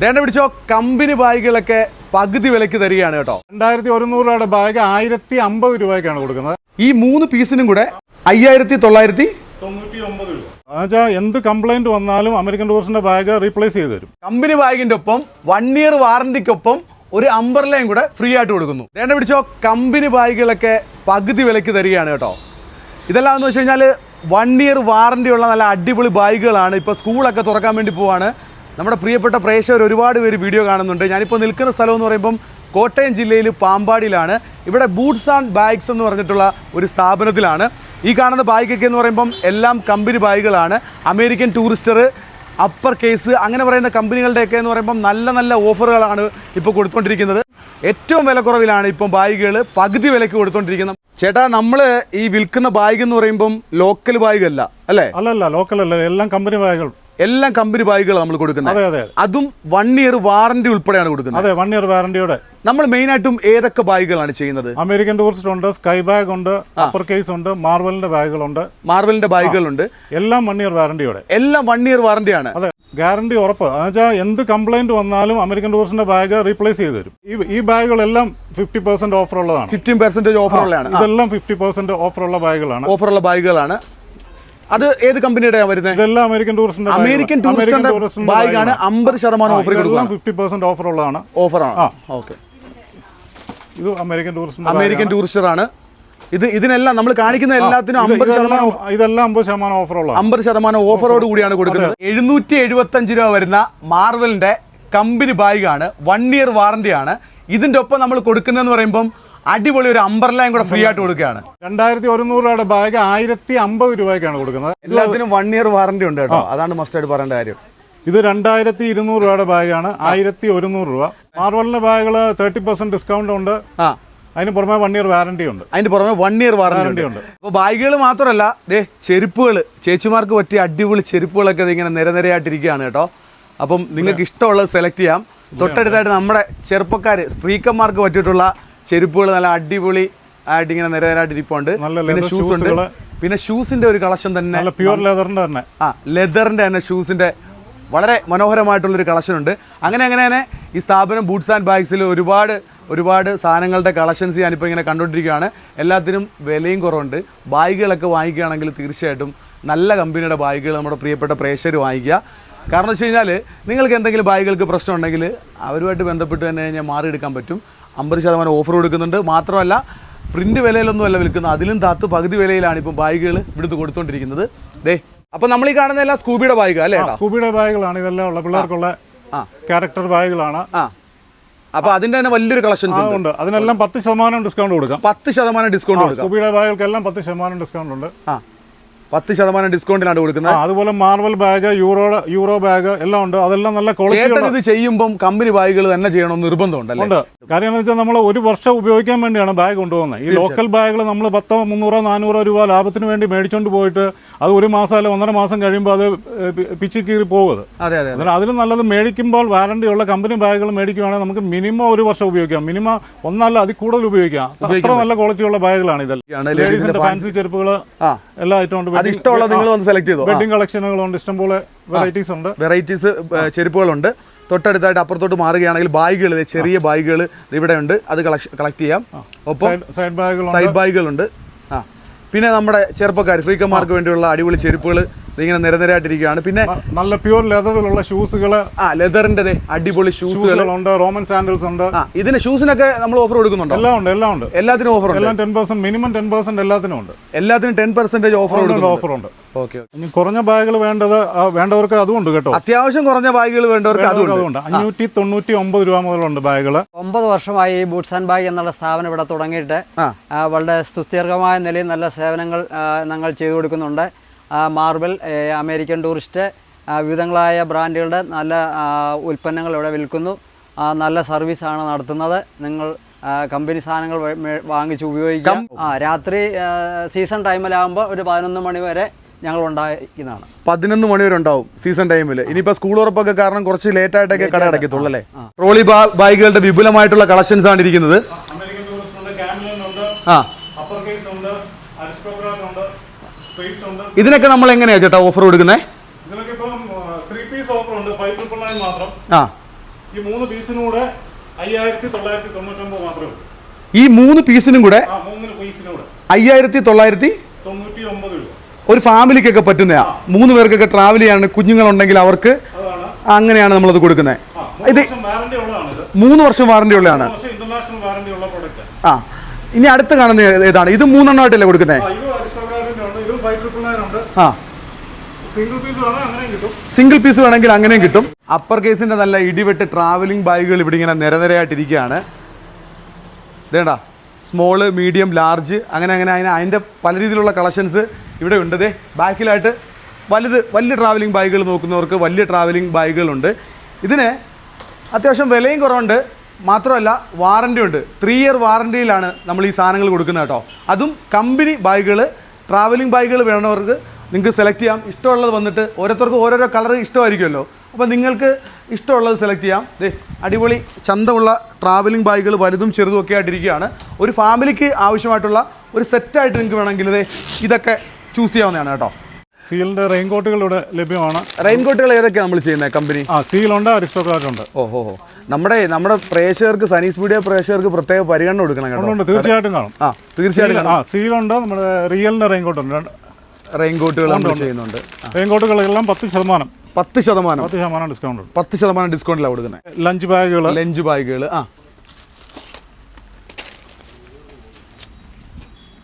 ദേണ്ട പിടിച്ചോ കമ്പനി ബാഗുകളൊക്കെ പകുതി വിലക്ക് തരികയാണ് കേട്ടോ. രണ്ടായിരത്തി ഒരുന്നൂറ് രൂപയുടെ ബാഗ് ആയിരത്തി അമ്പത് രൂപയ്ക്കാണ് കൊടുക്കുന്നത്. ഈ മൂന്ന് പീസിനും കൂടെ അയ്യായിരത്തി തൊള്ളായിരത്തി തൊണ്ണൂറ്റി ഒമ്പത് രൂപ. എന്നുവെച്ചാൽ എന്ത് കംപ്ലൈന്റ് വന്നാലും അമേരിക്കൻ ടൂറിസ്റ്റിന്റെ ബാഗ് റീപ്ലേസ് ചെയ്ത് തരും. കമ്പനി ബാഗിന്റെ ഒപ്പം വൺ ഇയർ വാറന്റിക്കൊപ്പം ഒരു അംബർലയും കൂടെ ഫ്രീ ആയിട്ട് കൊടുക്കുന്നു. ദേണ്ട പിടിച്ചോ കമ്പനി ബാഗുകളൊക്കെ പകുതി വിലക്ക് തരികയാണ് കേട്ടോ. ഇതെല്ലാം എന്ന് വെച്ച് കഴിഞ്ഞാൽ വൺ ഇയർ വാറണ്ടി ഉള്ള നല്ല അടിപൊളി ബാഗുകളാണ്. ഇപ്പോൾ സ്കൂളൊക്കെ തുറക്കാൻ വേണ്ടി പോവാണ്. നമ്മുടെ പ്രിയപ്പെട്ട പ്രേക്ഷകർ ഒരുപാട് പേര് വീഡിയോ കാണുന്നുണ്ട്. ഞാനിപ്പോൾ നിൽക്കുന്ന സ്ഥലം എന്ന് പറയുമ്പം കോട്ടയം ജില്ലയിൽ പാമ്പാടിയിലാണ്. ഇവിടെ ബൂട്ട്സ് ആൻഡ് ബാഗ്സ് എന്ന് പറഞ്ഞിട്ടുള്ള ഒരു സ്ഥാപനത്തിലാണ്. ഈ കാണുന്ന ബാഗൊക്കെ എന്ന് പറയുമ്പം എല്ലാം കമ്പനി ബാഗുകളാണ് അമേരിക്കൻ ടൂറിസ്റ്റർ അപ്പർ കേസ് അങ്ങനെ പറയുന്ന കമ്പനികളുടെയൊക്കെ എന്ന് പറയുമ്പം നല്ല നല്ല ഓഫറുകളാണ് ഇപ്പോൾ കൊടുത്തുകൊണ്ടിരിക്കുന്നത് ഏറ്റവും വിലക്കുറവിലാണ് ഇപ്പം ബാഗുകൾ പകുതി വിലയ്ക്ക് കൊടുത്തുകൊണ്ടിരിക്കുന്നത് ചേട്ടാ നമ്മൾ ഈ വിൽക്കുന്ന ബാഗ് എന്ന് പറയുമ്പം ലോക്കൽ ബാഗ് അല്ല അല്ലേ? അല്ലല്ല ലോക്കൽ അല്ല. എല്ലാം കമ്പനി ബാഗുകൾ എല്ലാം കമ്പനി ബാഗുകൾ നമ്മൾ കൊടുക്കുന്നത്. അതെ അതെ അതും. വൺ ഇയർ വാറന്റി ഉൾപ്പെടെയാണ് കൊടുക്കുന്നത്. അതെ വൺ ഇയർ വാറണ്ടിയോടെ നമ്മൾ മെയിൻ ആയിട്ടും ഏതൊക്കെ ബാഗുകളാണ് ചെയ്യുന്നത്? അമേരിക്കൻ ടൂറിസ്റ്റ് ഉണ്ട് സ്കൈ ബാഗ് ഉണ്ട് അപ്പർ കേസ് ഉണ്ട് മാർവലിന്റെ ബാഗുകളുണ്ട് മാർവലിന്റെ ബാഗുകളുണ്ട്. എല്ലാം വൺ ഇയർ വാറണ്ടിയോടെ എല്ലാം വൺ ഇയർ വാറന്റിയാണ് അതെ ഗ്യാരണ്ടി ഉറപ്പ്. എന്നുവെച്ചാൽ എന്ത് കംപ്ലൈന്റ് വന്നാലും അമേരിക്കൻ ടൂറിസ്റ്റിന്റെ ബാഗ് റീപ്ലേസ് ചെയ്ത് തരും. ഈ ഈ ബാഗുകളെല്ലാം ഫിഫ്റ്റി പെർസെന്റ് ഓഫർ ഉള്ളതാണ്. ഫിഫ്റ്റീൻ പെർസെന്റേജ് ഓഫറുള്ളതാണ് ഇതെല്ലാം ഫിഫ്റ്റി പെർസെന്റ് ഓഫർ ഉള്ള ബാഗുകളാണ്. ഓഫർ ഉള്ള ബാഗുകളാണ്. അത് ഏത് കമ്പനിയുടെ വരുന്നത് ഇതെല്ലാം അമേരിക്കൻ ടൂറിസ്റ്റിന്റെ അമേരിക്കൻ ടൂറിസ്റ്റിന്റെ ബാഗാണ് അമ്പത് ശതമാനം ഓഫർ കൊടുക്കുന്നത് ഫിഫ്റ്റി പെർസെന്റ് ഓഫർ ഉള്ളതാണ്. ഓഫറാണ് ഓക്കെ ഇത് അമേരിക്കൻ ടൂറിസ്റ്റ് അമേരിക്കൻ ടൂറിസ്റ്റർ ആണ് ഇത് ഇതിനെല്ലാം നമ്മൾ കാണിക്കുന്ന എല്ലാത്തിനും അമ്പത് ശതമാനം ഇതെല്ലാം അമ്പത് ശതമാനം ഓഫർ ഉള്ളതാണ്. അമ്പത് ശതമാനം ഓഫറോട് കൂടിയാണ് കൊടുക്കുന്നത്. എഴുന്നൂറ്റി എഴുപത്തി അഞ്ച് രൂപ വരുന്ന മാർവലിന്റെ കമ്പനി ബാഗാണ് വൺ ഇയർ വാറണ്ടി ആണ്. ഇതിന്റെ ഒപ്പം നമ്മൾ കൊടുക്കുന്നതെന്ന് പറയുമ്പം അടിപൊളി ഒരു അമ്പർലയും കൂടെ ഫ്രീ ആയിട്ട് കൊടുക്കുകയാണ്. രണ്ടായിരത്തി ഒരുന്നൂറ് രൂപയുടെ ബാഗ് ആയിരത്തി അമ്പത് രൂപയ്ക്കാണ് കൊടുക്കുന്നത്. എല്ലാത്തിനും വൺ ഇയർ വാറന്റി ഉണ്ട് കേട്ടോ. അതാണ് മസ്റ്റ് ആയിട്ട് പറയേണ്ട കാര്യം. ഇത് രണ്ടായിരത്തി ഇരുന്നൂറ് രൂപയുടെ ബാഗാണ് ആയിരത്തി ഒരുന്നൂറ് രൂപ. മാർവലിന്റെ ബാഗുകൾ തേർട്ടി പെർസെന്റ് ഡിസ്കൗണ്ട് ഉണ്ട്. ആ. അതിന് പുറമെ വൺ ഇയർ വാറണ്ടി ഉണ്ട്. അതിന് പുറമെ വൺ ഇയർ വാറണ്ടി ഉണ്ട്. അപ്പൊ അപ്പോൾ ബാഗുകൾ മാത്രമല്ല ദേ ചെരുപ്പുകൾ ചേച്ചിമാർക്ക് പറ്റിയ അടിപൊളി ചെരുപ്പുകളൊക്കെ ദേ ഇങ്ങനെ നിരനിരയായിട്ടിരിക്കുകയാണ് കേട്ടോ. അപ്പം നിങ്ങൾക്ക് ഇഷ്ടമുള്ളത് സെലക്ട് ചെയ്യാം. തൊട്ടടുത്തായിട്ട് നമ്മുടെ ചെറുപ്പക്കാർ സ്ത്രീക്കന്മാർക്ക് പറ്റിയിട്ടുള്ള ചെരുപ്പുകൾ നല്ല അടിപൊളി ആയിട്ട് ഇങ്ങനെ നിരനിരായിട്ട് ഇരിപ്പുണ്ട്. പിന്നെ ഷൂസ് ഉണ്ട്. പിന്നെ ഷൂസിന്റെ ഒരു കളക്ഷൻ തന്നെ പ്യുവർ ലെതറിന്റെ തന്നെ. ആ ലെതറിന്റെ തന്നെ ഷൂസിന്റെ വളരെ മനോഹരമായിട്ടുള്ളൊരു കളക്ഷൻ ഉണ്ട് അങ്ങനെ അങ്ങനെ തന്നെ ഈ സ്ഥാപനം ബൂട്ട്സ് ആൻഡ് ബാഗ്സിൽ ഒരുപാട് ഒരുപാട് സാധനങ്ങളുടെ കളക്ഷൻസ് ഞാനിപ്പോൾ ഇങ്ങനെ കണ്ടുകൊണ്ടിരിക്കുകയാണ്. എല്ലാത്തിനും വിലയും കുറവുണ്ട്. ബാഗുകളൊക്കെ വാങ്ങിക്കുകയാണെങ്കിൽ തീർച്ചയായിട്ടും നല്ല കമ്പനിയുടെ ബാഗുകൾ നമ്മുടെ പ്രിയപ്പെട്ട പ്രേക്ഷകർ വാങ്ങിക്കുക. കാരണം വെച്ച് കഴിഞ്ഞാൽ നിങ്ങൾക്ക് എന്തെങ്കിലും ബാഗുകൾക്ക് പ്രശ്നം ഉണ്ടെങ്കിൽ അവരുമായിട്ട് ബന്ധപ്പെട്ട് തന്നെ കഴിഞ്ഞാൽ മാറിയെടുക്കാൻ പറ്റും. അമ്പത് ശതമാനം ഓഫർ കൊടുക്കുന്നുണ്ട്. മാത്രമല്ല പ്രിന്റ് വിലയിലൊന്നുമല്ല വിൽക്കുന്നത്. അതിലും താത്ത് പകുതി വിലയിലാണ് ഇപ്പം ബാഗുകൾ ഇവിടുന്ന് കൊടുത്തോണ്ടിരിക്കുന്നത്. ദേ അപ്പം നമ്മൾ ഈ കാണുന്ന എല്ലാം സ്കൂബിയുടെ ബാഗ് അല്ലേ സ്കൂബിയുടെ ബാഗുകളാണ്. ഇതെല്ലാം ഉള്ള പിള്ളേർക്കുള്ള ക്യാരക്ടർ ബാഗുകളാണ്. ആ. അതിന്റെ തന്നെ വലിയൊരു കളക്ഷൻസ് ഉണ്ട്. അതിനെല്ലാം പത്ത് ശതമാനം ഡിസ്കൗണ്ട് കൊടുക്കാം. പത്ത് ശതമാനം ഡിസ്കൗണ്ട് കൊടുക്കാം. സ്കൂബിയുടെ ബാഗുകൾക്കെല്ലാം പത്ത് ശതമാനം ഡിസ്കൗണ്ട് ഉണ്ട്. ആ. പത്ത് ശതമാനം ഡിസ്കൗണ്ടിലാണ് കൊടുക്കുന്നത്. അതുപോലെ Marvel bag euro euro bag എല്ലാം ഉണ്ട്. അതെല്ലാം നല്ല ക്വാളിറ്റി ഇത് ചെയ്യുമ്പോൾ കമ്പനി ബാഗുകൾ തന്നെ ചെയ്യണം നിർബന്ധമുണ്ടല്ലേ? ഉണ്ട്. കാര്യം എന്ന് വെച്ചാൽ നമ്മൾ ഒരു വർഷം ഉപയോഗിക്കാൻ വേണ്ടിയാണ് ബാഗ് കൊണ്ടുപോകുന്നത്. ഈ ലോക്കൽ ബാഗുകൾ നമ്മൾ പത്തോ മുന്നൂറോ നാനൂറോ രൂപ ലാഭത്തിന് വേണ്ടി മേടിച്ചോണ്ട് പോയിട്ട് അത് ഒരു മാസം അല്ലെങ്കിൽ ഒന്നര മാസം കഴിയുമ്പോൾ അത് പിച്ചി കീറി പോകുന്നത്. അതെ അതെ അതിന് അതിലും നല്ലത് മേടിക്കുമ്പോൾ വാറണ്ടി ഉള്ള കമ്പനി ബാഗുകൾ മേടിക്കുകയാണെങ്കിൽ നമുക്ക് മിനിമം ഒരു വർഷം ഉപയോഗിക്കാം. മിനിമം ഒന്നല്ല അതിൽ കൂടുതൽ ഉപയോഗിക്കാം. അത്ര നല്ല ക്വാളിറ്റിയുള്ള ബാഗുകളാണ് ഇതെല്ലാം. ലേഡീസിന്റെ ഫാൻസി ചെരുപ്പുകൾ എല്ലാം എല്ലാ ഐറ്റം ഉണ്ട് അത് ഇഷ്ടമുള്ളത് നിങ്ങൾ വന്ന് സെലക്ട് ചെയ്തു? വെഡിങ് കളക്ഷനുകളുണ്ട് ഇഷ്ടംപോലെ വെറൈറ്റീസ് ഉണ്ട്. വെറൈറ്റീസ് ചെരുപ്പുകളുണ്ട്. തൊട്ടടുത്തായിട്ട് അപ്പുറത്തോട്ട് മാറുകയാണെങ്കിൽ ബാഗുകൾ ചെറിയ ബാഗുകൾ ഇവിടെ ഉണ്ട് അത് കളക്ട് ചെയ്യാം. ഒപ്പം സൈഡ് ബാഗുകളുണ്ട് ആ. പിന്നെ നമ്മുടെ ചെറുപ്പക്കാർ ഫ്രീക്കന്മാർക്ക് വേണ്ടിയുള്ള അടിപൊളി ചെരുപ്പുകൾ ഇങ്ങനെ നിരനിരയായിട്ടിരിക്കുകയാണ്. പിന്നെ നല്ല പ്യൂർ ലെതറിലുള്ള ഷൂസുകൾ ആ ലെതറിന്റെ ദേ അടിപൊളി ഷൂസുകൾ ഉണ്ട് റോമൻ സാൻഡൽസ് ഉണ്ട്. ഇതിന് ഷൂസിനൊക്കെ നമ്മൾ ഓഫർ കൊടുക്കുന്നുണ്ടോ? എല്ലാം ഉണ്ട് എല്ലാം ഉണ്ട്. എല്ലാത്തിനും ഓഫർ ഉണ്ട്. എല്ലാം ten percent minimum ten percent എല്ലാത്തിനും ഉണ്ട്. എല്ലാത്തിനും ടെൻ പെർസെന്റേജ് ഓഫർ കൊടുക്കുന്നുണ്ട്. ഓഫർ ഉണ്ട്. ഓക്കെ ഇനി കുറഞ്ഞ ബാഗുകൾ വേണ്ടത് വേണ്ടവർക്ക് അതും ഉണ്ട് കേട്ടോ. അത്യാവശ്യം കുറഞ്ഞ ബാഗുകൾ വേണ്ടവർക്ക് അതുണ്ട് ഉണ്ട്. അഞ്ഞൂറ്റി തൊണ്ണൂറ്റി ഒമ്പത് രൂപ മുതലുണ്ട് ബാഗുകൾ ഒമ്പത് വർഷമായി ഈ ബൂട്ട്സ് ആൻഡ് ബാഗ് എന്നുള്ള സ്ഥാപനം ഇവിടെ തുടങ്ങിയിട്ട് വളരെ സുസ്ഥിരമായ നിലയിൽ നല്ല സേവനങ്ങൾ ഞങ്ങൾ ചെയ്തു കൊടുക്കുന്നുണ്ട്. മാർബിൾ അമേരിക്കൻ ടൂറിസ്റ്റ് വിവിധങ്ങളായ ബ്രാൻഡുകളുടെ നല്ല ഉൽപ്പന്നങ്ങൾ ഇവിടെ വിൽക്കുന്നു. നല്ല സർവീസാണ് നടത്തുന്നത്. നിങ്ങൾ കമ്പനി സാധനങ്ങൾ വാങ്ങിച്ച് ഉപയോഗിക്കാം ആ രാത്രി സീസൺ ടൈമിലാകുമ്പോൾ ഒരു പതിനൊന്ന് മണി വരെ ഞങ്ങൾ ഉണ്ടായിരിക്കുന്നതാണ് പതിനൊന്ന് മണി വരെ ഉണ്ടാവും സീസൺ ടൈമിൽ ഇനിയിപ്പോ സ്കൂൾ ഉറപ്പൊക്കെ കാരണം കുറച്ച് ലേറ്റ് ആയിട്ടൊക്കെ കട അടയ്ക്കത്തുള്ളൂ അല്ലേ? ട്രോളി ബാഗുകളുടെ വിപുലമായിട്ടുള്ള കളക്ഷൻസ് ആണ് ഇരിക്കുന്നത് ആ. അരിസ്റ്റോക്രാറ്റ് ഉണ്ട് സ്പേസ് ഉണ്ട്. ഇതിനൊക്കെ നമ്മൾ എങ്ങനെയാ ചേട്ടാ ഓഫർ കൊടുക്കുന്നത് ഇതിനൊക്കെ ഇപ്പം ത്രീ പീസ് ഓഫർ ഉണ്ട് ഫൈവ് ട്രിപ്പിൾ നയൻ മാത്രം. ആ. ഈ മൂന്ന് പീസിനും കൂടെ അയ്യായിരത്തി തൊള്ളായിരത്തി തൊണ്ണൂറ്റൊമ്പത് മാത്രമേ ഉള്ളൂ. ഈ മൂന്ന് പീസിനും കൂടെ ആ മൂന്ന് പീസിനും കൂടെ. അയ്യായിരത്തി തൊള്ളായിരത്തി തൊണ്ണൂറ്റി ഒമ്പത് രൂപ. ഒരു ഫാമിലിക്കൊക്കെ പറ്റുന്നതാ മൂന്ന് പേർക്കൊക്കെ ട്രാവൽ ചെയ്യാൻ കുഞ്ഞുങ്ങളുണ്ടെങ്കിൽ അവർക്ക് അങ്ങനെയാണ് നമ്മളത് കൊടുക്കുന്നത് ഇത് മൂന്ന് വർഷം വാറണ്ടി ഉള്ളതാണ്. ഇന്റർനാഷണൽ വാറണ്ടി ഉള്ള പ്രൊഡക്റ്റ് ആ. ഇനി അടുത്ത് കാണുന്ന ഏതാണ്? ഇത് മൂന്നെണ്ണമായിട്ടല്ലേ കൊടുക്കുന്നത് ആ സിംഗിൾ പീസ് വേണമെങ്കിൽ അങ്ങനെയും കിട്ടും. അപ്പർ കേസിന്റെ നല്ല ഇടിവെട്ട് ട്രാവലിംഗ് ബാഗുകൾ ഇവിടെ ഇങ്ങനെ നിരനിരയായിട്ടിരിക്കുകയാണ്. ഇതേടാ സ്മോൾ മീഡിയം ലാർജ് അങ്ങനെ അങ്ങനെ അതിന് അതിന്റെ പല രീതിയിലുള്ള കളക്ഷൻസ് ഇവിടെ ഉണ്ട്. ദേ ബാക്കിലായിട്ട് വലുത് വലിയ ട്രാവലിംഗ് ബാഗുകൾ നോക്കുന്നവർക്ക് വലിയ ട്രാവലിംഗ് ബാഗുകളുണ്ട് ഇതിന് അത്യാവശ്യം വിലയും കുറവുണ്ട്. മാത്രമല്ല വാറണ്ടി ഉണ്ട്. ത്രീ ഇയർ വാറന്റിയിലാണ് നമ്മൾ ഈ സാധനങ്ങൾ കൊടുക്കുന്നത് കേട്ടോ. അതും കമ്പനി ബാഗുകൾ ട്രാവലിംഗ് ബാഗുകൾ വേണവർക്ക് നിങ്ങൾക്ക് സെലക്ട് ചെയ്യാം. ഇഷ്ടമുള്ളത് വന്നിട്ട് ഓരോരുത്തർക്കും ഓരോരോ കളർ ഇഷ്ടമായിരിക്കുമല്ലോ. അപ്പോൾ നിങ്ങൾക്ക് ഇഷ്ടമുള്ളത് സെലക്ട് ചെയ്യാം. ദേ അടിപൊളി ചന്തമുള്ള ട്രാവലിംഗ് ബാഗുകൾ വലുതും ചെറുതും ഒക്കെ ആയിട്ടിരിക്കുകയാണ്. ഒരു ഫാമിലിക്ക് ആവശ്യമായിട്ടുള്ള ഒരു സെറ്റായിട്ട് നിങ്ങൾക്ക് വേണമെങ്കിൽ ഇതൊക്കെ ചൂസ് ചെയ്യാവുന്നതാണ് കേട്ടോ. സീലിന്റെ റെയിൻകോട്ടുകൾ ഇവിടെ ലഭ്യമാണ്. റെയിൻകോട്ടുകൾ ഏതൊക്കെയാണ് നമ്മൾ ചെയ്യുന്നത് കമ്പനി? ആ സീലുണ്ട് അരിസ്റ്റോക്രാറ്റ് ഉണ്ട് ഓഹോ നമ്മുടെ നമ്മുടെ പ്രേക്ഷകർക്ക് സനീസ് മീഡിയ പ്രേക്ഷകർക്ക് പ്രത്യേക പരിഗണന കൊടുക്കണം കേട്ടോ. തീർച്ചയായിട്ടും കാണും. ആ തീർച്ചയായിട്ടും ആ സീലുണ്ട് നമ്മുടെ റിയലിന്റെ റെയിൻകോട്ട് ഉണ്ട് റെയിൻകോട്ടുകൾ നമ്മൾ ചെയ്യുന്നുണ്ട്. റെയിൻകോട്ടുകളെല്ലാം പത്ത് ശതമാനം. പത്ത് ശതമാനം. പത്ത് ശതമാനം ഡിസ്കൗണ്ട് പത്ത് ശതമാനം ഡിസ്കൗണ്ടിലാണ് കൊടുക്കുന്നത് ലഞ്ച് ബാഗുകൾ ലഞ്ച് ബാഗുകൾ ആ.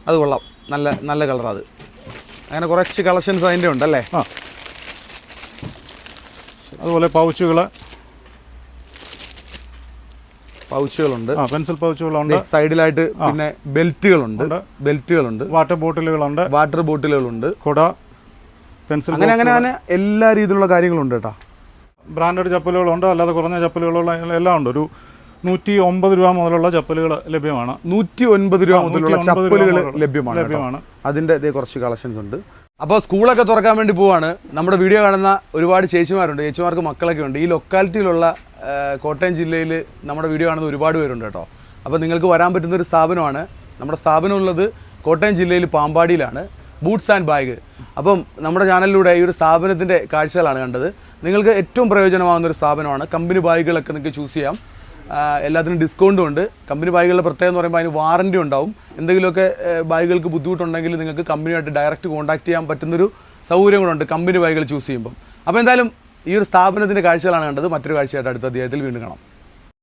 അത് കൊള്ളാം. നല്ല നല്ല കളർ അത്. അങ്ങനെ കുറച്ച് കളക്ഷൻസ് അതിന്റെ ഉണ്ടല്ലേ? ആ. അതുപോലെ പൗച്ചുകൾ. പൗച്ചുകളുണ്ട്. ആ പെൻസിൽ പൗച്ചുകളുണ്ട്. സൈഡിലായിട്ട് പിന്നെ ബെൽറ്റുകളുണ്ട്. ബെൽറ്റുകളുണ്ട്. വാട്ടർ ബോട്ടിലുകളുണ്ട്. വാട്ടർ ബോട്ടിലുകളുണ്ട്. കുട പെൻസിൽ അങ്ങനെ അങ്ങനെ അങ്ങനെ എല്ലാ രീതിയിലുള്ള കാര്യങ്ങളുണ്ട് കേട്ടോ. ബ്രാൻഡഡ് ചപ്പലുകളുണ്ട്. അല്ലാതെ കുറഞ്ഞ ചപ്പലുകളുള്ള എല്ലാം ഉണ്ട്. ഒരു നൂറ്റി ഒമ്പത് രൂപ മുതലുള്ള ചപ്പലുകൾ ലഭ്യമാണ്. നൂറ്റി ഒൻപത് രൂപ മുതലുള്ള 190 ചപ്പലുകൾ ലഭ്യമാണ്. ലഭ്യമാണ്. അതിന്റെ കുറച്ച് കളക്ഷൻസ് ഉണ്ട്. അപ്പോൾ സ്കൂളൊക്കെ തുറക്കാൻ വേണ്ടി പോവാണ്. നമ്മുടെ വീഡിയോ കാണുന്ന ഒരുപാട് ചേച്ചിമാരുണ്ട്. ചേച്ചിമാർക്ക് മക്കളൊക്കെ ഉണ്ട്. ഈ ലൊക്കാലിറ്റിയിലുള്ള കോട്ടയം ജില്ലയിൽ നമ്മുടെ വീഡിയോ കാണുന്ന ഒരുപാട് പേരുണ്ട് കേട്ടോ. അപ്പോൾ നിങ്ങൾക്ക് വരാൻ പറ്റുന്ന ഒരു സ്ഥാപനമാണ്. നമ്മുടെ സ്ഥാപനം ഉള്ളത് കോട്ടയം ജില്ലയിൽ പാമ്പാടിയിലാണ്. Boots and bag. അപ്പം നമ്മുടെ ചാനലിലൂടെ ഈ ഒരു സ്ഥാപനത്തിന്റെ കാഴ്ചകളാണ് കണ്ടത്. നിങ്ങൾക്ക് ഏറ്റവും പ്രയോജനമാകുന്ന ഒരു സ്ഥാപനമാണ്. കമ്പനി ബാഗുകളൊക്കെ നിങ്ങൾക്ക് ചൂസ് ചെയ്യാം. എല്ലാത്തിനും ഡിസ്കൗണ്ടും ഉണ്ട്. കമ്പനി ബാഗുകളുടെ പ്രത്യേകത എന്ന് പറയുമ്പോൾ അതിന് വാറന്റി ഉണ്ടാവും. എന്തെങ്കിലുമൊക്കെ ബാഗുകൾക്ക് ബുദ്ധിമുട്ടുണ്ടെങ്കിൽ നിങ്ങൾക്ക് കമ്പനിയായിട്ട് ഡയറക്റ്റ് കോൺടാക്ട് ചെയ്യാൻ പറ്റുന്നൊരു സൗകര്യം കൂടെ ഉണ്ട് കമ്പനി ബാഗുകൾ ചൂസ് ചെയ്യുമ്പം. അപ്പോൾ എന്തായാലും ഈ ഒരു സ്ഥാപനത്തിന്റെ കാഴ്ചകളാണ് കണ്ടത്. മറ്റൊരു കാഴ്ചയായിട്ട് അടുത്ത അധ്യായത്തിൽ വീണ്ടും കാണാം.